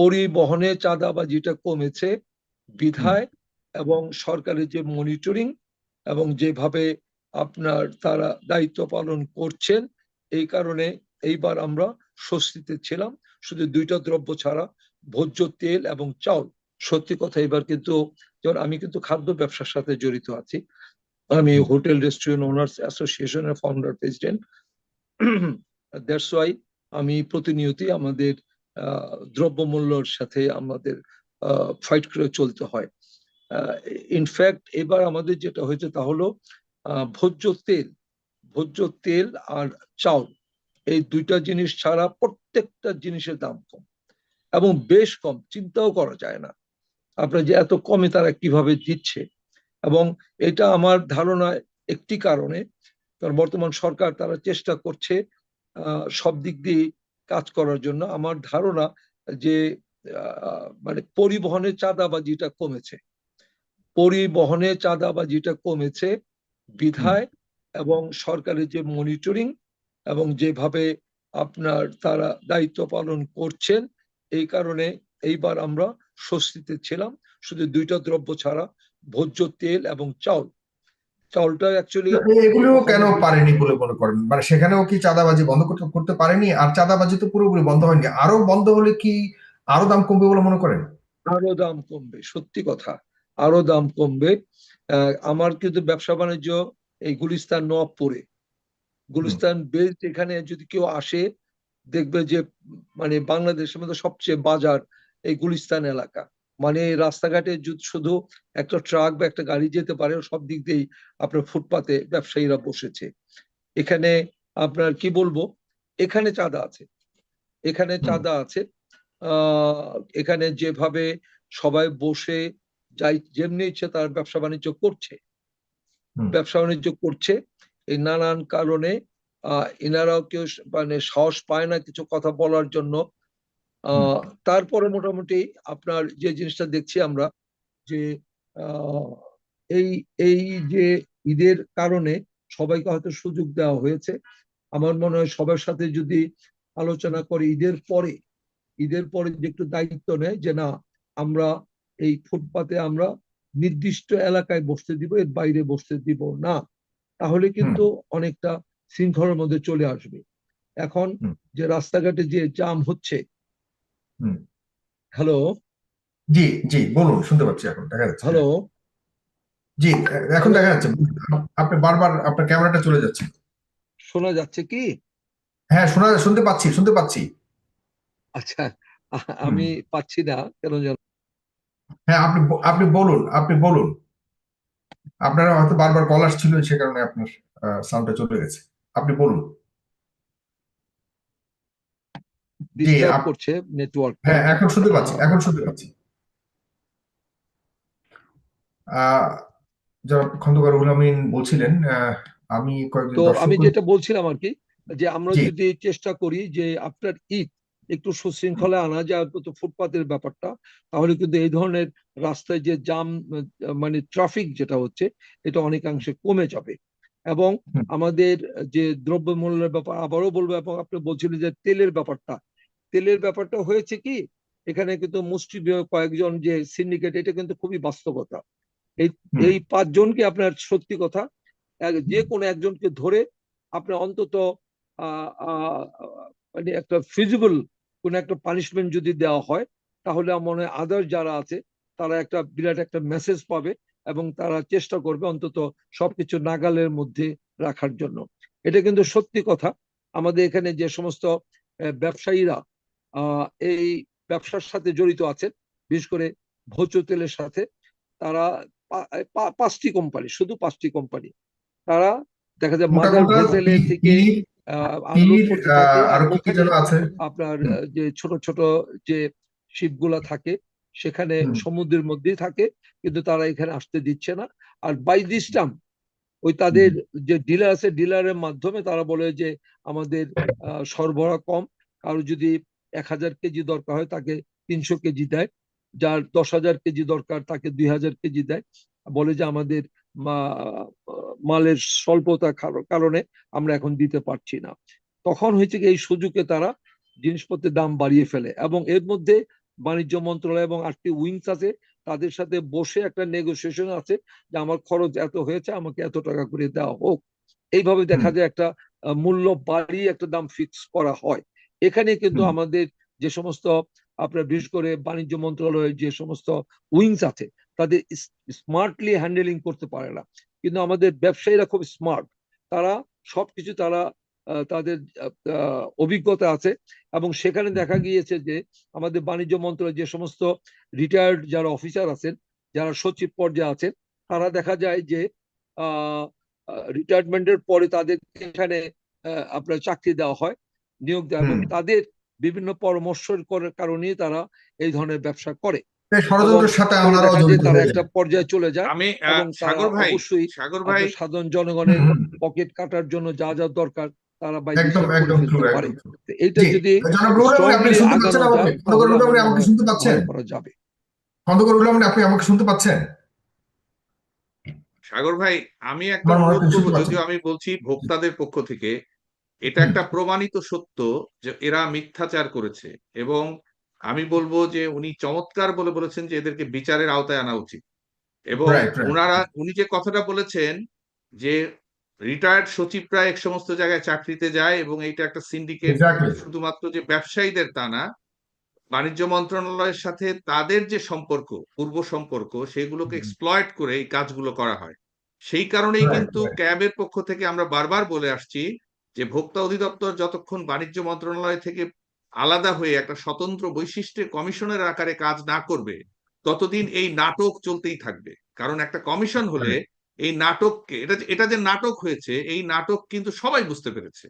পরিবহনে চাঁদাবাজিটা কমেছে বিধায় এবং সরকারের যে মনিটরিং এবং যেভাবে আপনার তারা দায়িত্ব পালন করছেন এই কারণে এইবার আমরা স্বস্তিতে ছিলাম। শুধু দুইটা দ্রব্য ছাড়া ভোজ্য তেল এবং চাউল। সত্যি কথা এবার কিন্তু যেমন আমি কিন্তু খাদ্য ব্যবসার সাথে জড়িত আছি। আমি হোটেল রেস্টুরেন্ট ওনার্স অ্যাসোসিয়েশনের ফাউন্ডার প্রেসিডেন্ট দ্যাটস ওয়াই আমি প্রতিনিয়তই আমাদের দ্রব্যমূল্যর সাথে আমাদের ফাইট করে চলতে হয়। ইনফ্যাক্ট এবার আমাদের যেটা হয়েছে তা হলো ভোজ্য তেল ভোজ্য তেল আর চাউল, এই দুইটা জিনিস ছাড়া প্রত্যেকটা জিনিসের দাম কম এবং বেশ কম, চিন্তাও করা যায় না। আপনার যে এত কমে তারা কীভাবে দিচ্ছে? এবং এটা আমার ধারণা একটি কারণে, কারণ বর্তমান সরকার তারা চেষ্টা করছে সব দিক দিয়ে কাজ করার জন্য আমার ধারণা যে মানে পরিবহনে চাঁদাবাজিটা কমেছে। পরিবহনে চাঁদাবাজিটা কমেছে বিধায় এবং সরকারের যে মনিটরিং এবং যেভাবে আপনার তারা দায়িত্ব পালন করছেন, এই কারণে এইবার আমরা স্বস্তিতে ছিলাম। শুধু দুইটা দ্রব্য ছাড়া ভোজ্য তেল এবং চাউল চাউলটা অ্যাকচুয়ালি এগুলো কেন পারেনি বলে মনে করেন? মানে সেখানেও কি চাঁদাবাজি বন্ধ করতে করতে পারেনি? আর চাঁদাবাজি তো পুরোপুরি বন্ধ হয়নি। আরও বন্ধ হলে কি আরও দাম কমবে বলে মনে করেন? আরও দাম কমবে সত্যি কথা। আরও দাম কমবে। আমার কিন্তু ব্যবসা বাণিজ্য এই গুলিস্তান নবাবপুরে গুলিস্তান বেল্ট এখানে যদি কেউ আসে দেখবে যে মানে বাংলাদেশের মধ্যে সবচেয়ে বাজার এই গুলিস্তান এলাকা। মানে রাস্তাঘাটে শুধু একটা ট্রাক বা একটা গাড়ি যেতে পারে সব দিক দিয়েই আপনার ফুটপাতে ব্যবসায়ীরা বসেছে। এখানে আপনার কি বলব? এখানে চাঁদা আছে। এখানে চাঁদা আছে। আহ এখানে যেভাবে সবাই বসে যাই যেমনি ইচ্ছে তার ব্যবসা বাণিজ্য করছে। ব্যবসা বাণিজ্য করছে। এই নানান কারণে আহ এনারাও কেউ মানে সাহস পায় না কিছু কথা বলার জন্য। তারপরে মোটামুটি আপনার যে জিনিসটা দেখছি আমরা যে এই এই যে ঈদের কারণে সবাইকে হয়তো সুযোগ দেওয়া হয়েছে। আমার মনে হয় সবার সাথে যদি আলোচনা করে ঈদের পরে ঈদের পরে যে একটু দায়িত্ব নেয় যে না আমরা এই ফুটপাতে আমরা নির্দিষ্ট এলাকায় বসতে দিব এর বাইরে বসতে দিব না তাহলে কিন্তু অনেকটা শৃঙ্খলার মধ্যে চলে আসবে। এখন যে রাস্তাঘাটে যে জাম হচ্ছে। হ্যালো? জি জি বলুন শুনতে পাচ্ছি এখন দেখা যাচ্ছে। হ্যালো? জি এখন দেখা যাচ্ছে। আপনি বারবার আপনার ক্যামেরাটা চলে যাচ্ছে। শোনা যাচ্ছে কি? হ্যাঁ শোনা শুনতে পাচ্ছি শুনতে পাচ্ছি। আচ্ছা আমি পাচ্ছি না কেন যেন হ্যাঁ আপনি আপনি বলুন আপনি বলুন। আপনারা হয়তো বারবার কল আসছিল সে কারণে আপনার সাউন্ডটা চলে গেছে। আপনি বলুন। ডিস্টার্ব করছে নেটওয়ার্ক হ্যাঁ এখন শুনতে পাচ্ছি এখন শুনতে পাচ্ছি। যারা খন্দকার রুহুল আমিন বলছিলেন আমি কয়েকজন তো আমি যেটা বলছিলাম আর কি যে আমরা যদি চেষ্টা করি যে আফটার ঈদ একটু সুশৃঙ্খলা আনা যায় অন্তত ফুটপাতের ব্যাপারটা তাহলে কিন্তু এই ধরনের রাস্তায় যে জাম মানে ট্রাফিক যেটা হচ্ছে এটা অনেকাংশে কমে যাবে। এবং আমাদের যে দ্রব্যমূল্যের ব্যাপার আবারও বলব এবং আপনি বলছিলেন যে তেলের ব্যাপারটা তেলের ব্যাপারটা হয়েছে কি এখানে কিন্তু মুষ্টিমেয় কয়েকজন যে সিন্ডিকেট এটা কিন্তু খুবই বাস্তবতা। এই এই পাঁচজনকে আপনার সত্যি কথা যে কোনো একজনকে ধরে আপনার অন্তত মানে একটা ফিজিবল কোন একটা পানিশমেন্ট যদি দেওয়া হয় তাহলে আমার মনে হয় আদার যারা আছে তারা একটা বিরাট একটা মেসেজ পাবে এবং তারা চেষ্টা করবে অন্তত সবকিছু নাগালের মধ্যে রাখার জন্য। এটা কিন্তু সত্যি কথা। আমাদের এখানে যে সমস্ত ব্যবসায়ীরা এই ব্যবসার সাথে জড়িত আছেন বিশেষ করে ভোজ্য তেলের সাথে। তারা পাঁচটি কোম্পানি শুধু পাঁচটি কোম্পানি। তারা দেখা যায় মাদার ভেসেলে থেকে আপনার যে ছোট ছোট যে শিপগুলা থাকে সেখানে সমুদ্রের মধ্যেই থাকে কিন্তু তারা এখানে আসতে দিচ্ছে না। আর বাই দিস টাইম ওই তাদের যে ডিলার আছে ডিলারের মাধ্যমে তারা বলে যে আমাদের আহ, সরবরাহ কম। কারও যদি এক হাজার কেজি দরকার হয় তাকে তিনশো কেজি দেয়। যার দশ হাজার কেজি দরকার তাকে দুই হাজার কেজি দেয়। বলে যে আমাদের মালের স্বল্পতার কার- কারণে আমরা এখন দিতে পারছি না। তখন হয়েছে কি এই সুযোগে তারা জিনিসপত্রের দাম বাড়িয়ে ফেলে এবং এর মধ্যে বাণিজ্য মন্ত্রণালয় এবং আটটি উইংস আছে তাদের সাথে বসে একটা নেগোসিয়েশন আছে যে আমার খরচ এত হয়েছে আমাকে এত টাকা করে দেওয়া হোক। এইভাবে দেখা যায় একটা মূল্য বাড়িয়ে একটা দাম ফিক্স করা হয়। এখানে কিন্তু আমাদের যে সমস্ত আপনার বিশেষ করে বাণিজ্য মন্ত্রণালয়ের যে সমস্ত উইংস আছে তাদের স্মার্টলি হ্যান্ডেলিং করতে পারে না। কিন্তু আমাদের ব্যবসায়ীরা খুব স্মার্ট। তারা সবকিছু তারা তাদের অভিজ্ঞতা আছে এবং সেখানে দেখা গিয়েছে যে আমাদের বাণিজ্য মন্ত্রণালয়ের যে সমস্ত রিটায়ার্ড যারা অফিসার আছেন যারা সচিব পর্যায়ে আছেন তারা দেখা যায় যে রিটায়ারমেন্টের পরে তাদের এখানে আপনার চাকরি দেওয়া হয়। নিয়োগ দেওয়া এবং তাদের বিভিন্ন পরামর্শের কারণে তারা এই ধরনের ব্যবসা করে। তারা একটা পর্যায়ে চলে যায় আমি সাগর ভাই অবশ্যই সাগর ভাই। সাধারণ জনগণের। পকেট কাটার জন্য যা যা দরকার তারা পারে। এইটা যদি আমাকে? শুনতে পাচ্ছেন? করা যাবে। খন্দকার রুহুল আপনি আমাকে শুনতে পাচ্ছেন? সাগর ভাই আমি একটা যদিও আমি বলছি ভোক্তাদের পক্ষ থেকে এটা একটা প্রমাণিত সত্য যে এরা মিথ্যাচার করেছে এবং আমি বলব যে উনি চমৎকার বলে বলেছেন যে এদেরকে বিচারের আওতায় আনা উচিত। এবং ওনারা উনি যে কথাটা বলেছেন যে রিটায়ার্ড সচিবরা এক সমস্ত জায়গায় চাকরিতে যায় এবং এইটা একটা সিন্ডিকেট শুধুমাত্র যে ব্যবসায়ীদের তা না বাণিজ্য মন্ত্রণালয়ের সাথে তাদের যে সম্পর্ক পূর্ব সম্পর্ক সেগুলোকে। এক্সপ্লয়েট করে এই কাজগুলো করা হয়। সেই কারণেই কিন্তু ক্যাবের পক্ষ থেকে আমরা বারবার বলে আসছি যে ভোক্তা অধিদপ্তর যতক্ষণ বাণিজ্য মন্ত্রণালয় থেকে আলাদা হয়ে একটা স্বতন্ত্র বৈশিষ্ট্যের কমিশনের আকারে কাজ না করবে ততদিন এই নাটক চলতেই থাকবে। কারণ একটা কমিশন হলে এই নাটককে এটা এটা যে নাটক হয়েছে এই নাটক কিন্তু সবাই বুঝতে পেরেছে।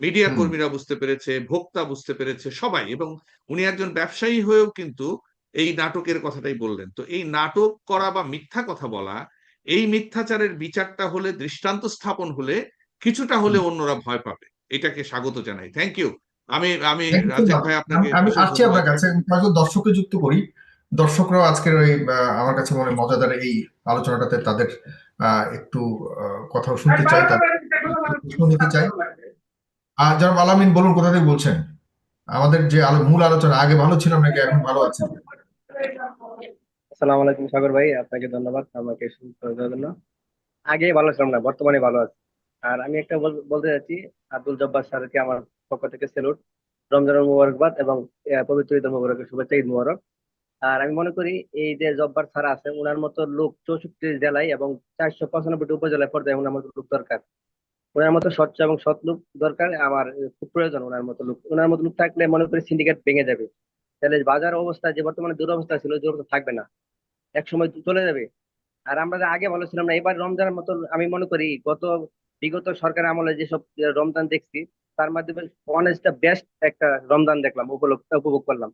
মিডিয়া কর্মীরা বুঝতে পেরেছে ভোক্তা বুঝতে পেরেছে সবাই। এবং উনি একজন ব্যবসায়ী হয়েও কিন্তু এই নাটকের কথাটাই বললেন। তো এই নাটক করা বা মিথ্যা কথা বলা এই মিথ্যাচারের বিচারটা হলে দৃষ্টান্ত স্থাপন হলে কিছুটা হলে অন্যরা ভয় পাবে। এটাকে স্বাগত জানাই। থ্যাংক ইউ আমি আমি. ভাই আপনাকে আমি আসছি আপনার কাছে। দর্শককে যুক্ত করি। দর্শকরাও আজকের ওই আমার কাছে মনে মজাদার এই আলোচনাটাতে তাদের আহ, একটু আহ, কথাও শুনতে চাই তাদের প্রশ্ন নিতে চাই। আর জনাব আলামিন বলুন কোথা থেকে বলছেন? আমাদের যে আলো- মূল আলোচনা আগে ভালো ছিলাম নাকি এখন ভালো আছেন আসসালামু আলাইকুম সাগর ভাই। আপনাকে ধন্যবাদ আমাকে শুনতে দেওয়ার জন্য। আগে ভালো ছিলাম না বর্তমানে ভালো আছি। আর আমি একটা বল- বলতে চাচ্ছি, আব্দুল জব্বার স্যারকে আমার পক্ষ থেকে স্যালুট রমজানের মুবারকবাদ এবং পবিত্র ঈদের মুবারকের শুভেচ্ছা, ঈদ মুবারক। আর আমি মনে করি এই যে জব্বার স্যার আছে ওনার মতো লোক চৌষট্টি জেলায় এবং চারশো পঁচানব্বইটি উপজেলায় পর্যায়ে ওনার মতো লোক দরকার। ওনার মতো স্বচ্ছ এবং সৎ লোক দরকার, আমার খুব প্রয়োজন ওনার মতো লোক। ওনার মতো লোক থাকলে মনে করি সিন্ডিকেট ভেঙে যাবে। তাহলে বাজার অবস্থা, যে বর্তমানে দুরবস্থা ছিল, দুরবস্থা থাকবে না। এক সময় চলে যাবে। আর আমরা আগে ভালো ছিলাম না, এবার রমজানের মতো আমি মনে করি গত বিগত সরকার আমলে যেসব রমজান দেখছি তার মাধ্যমে অনেস্টটা বেস্ট একটা রমজান দেখলাম উপভোগ করলাম।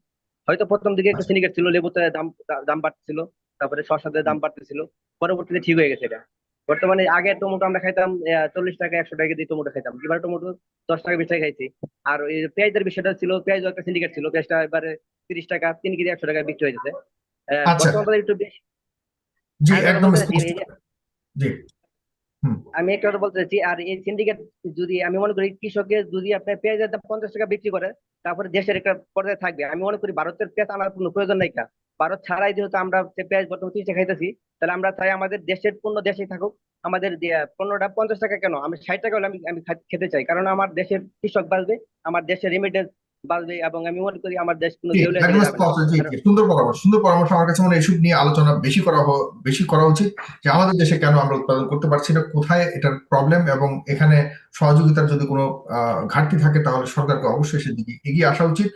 হয়তো প্রথম দিকে একটু সিন্ডিকেট ছিল লেবুতে দাম দাম বাড়তেছিল তারপরে শসাতে দাম বাড়তেছিল পরবর্তীতে ঠিক হয়ে গেছে এটা। বর্তমানে আগে টমেটো আমরা খাইতাম চল্লিশ টাকা একশো টাকা দিয়ে টমেটো খাইতাম। এবার টমেটো দশ টাকা বিশ টাকা খাইছি। আর ওই পেঁয়াজের বিষয়টা ছিল পেঁয়াজ একটা সিন্ডিকেট ছিল পেঁয়াজটা এবারে তিরিশ টাকা তিন কেজি একশো টাকা বিক্রি হয়ে গেছে। আহ, আচ্ছা। বর্তমান একটু বেশি আমি একটা কথা বলতে চাচ্ছি, আর এই সিন্ডিকেট যদি, আমি মনে করি কৃষকের যদি আপনার পেঁয়াজের দাম পঞ্চাশ টাকা বিক্রি করে, তারপরে দেশের একটা পর্যায়ে থাকবে। আমি মনে করি ভারতের পেঁয়াজ আনার কোনো প্রয়োজন নাই কা। ভারত ছাড়াই যেহেতু আমরা পেঁয়াজ বর্তমানে তিরিশ খাইতেছি, তাহলে আমরা চাই আমাদের দেশের পণ্য দেশেই থাকুক। আমাদের পণ্যটা পঞ্চাশ টাকা কেন? আমি ষাট টাকা হলে আমি আমি খেতে চাই। কারণ আমার দেশের কৃষক বাঁচবে, আমার দেশের রেমিটেন্স বাঁচবে এবং আমি মনে করি আমার দেশ কোনো সুন্দর পরামর্শ সুন্দর পরামর্শ আমার কাছে মনে হয় এসব নিয়ে আলোচনা বেশি করা হ- বেশি করা উচিত যে আমাদের দেশে কেন আমরা উৎপাদন করতে পারছি না কোথায় এটার প্রবলেম এবং এখানে সহযোগিতার যদি কোনো ঘাটতি থাকে তাহলে সরকারকে অবশ্যই সেদিকে এগিয়ে আসা উচিত।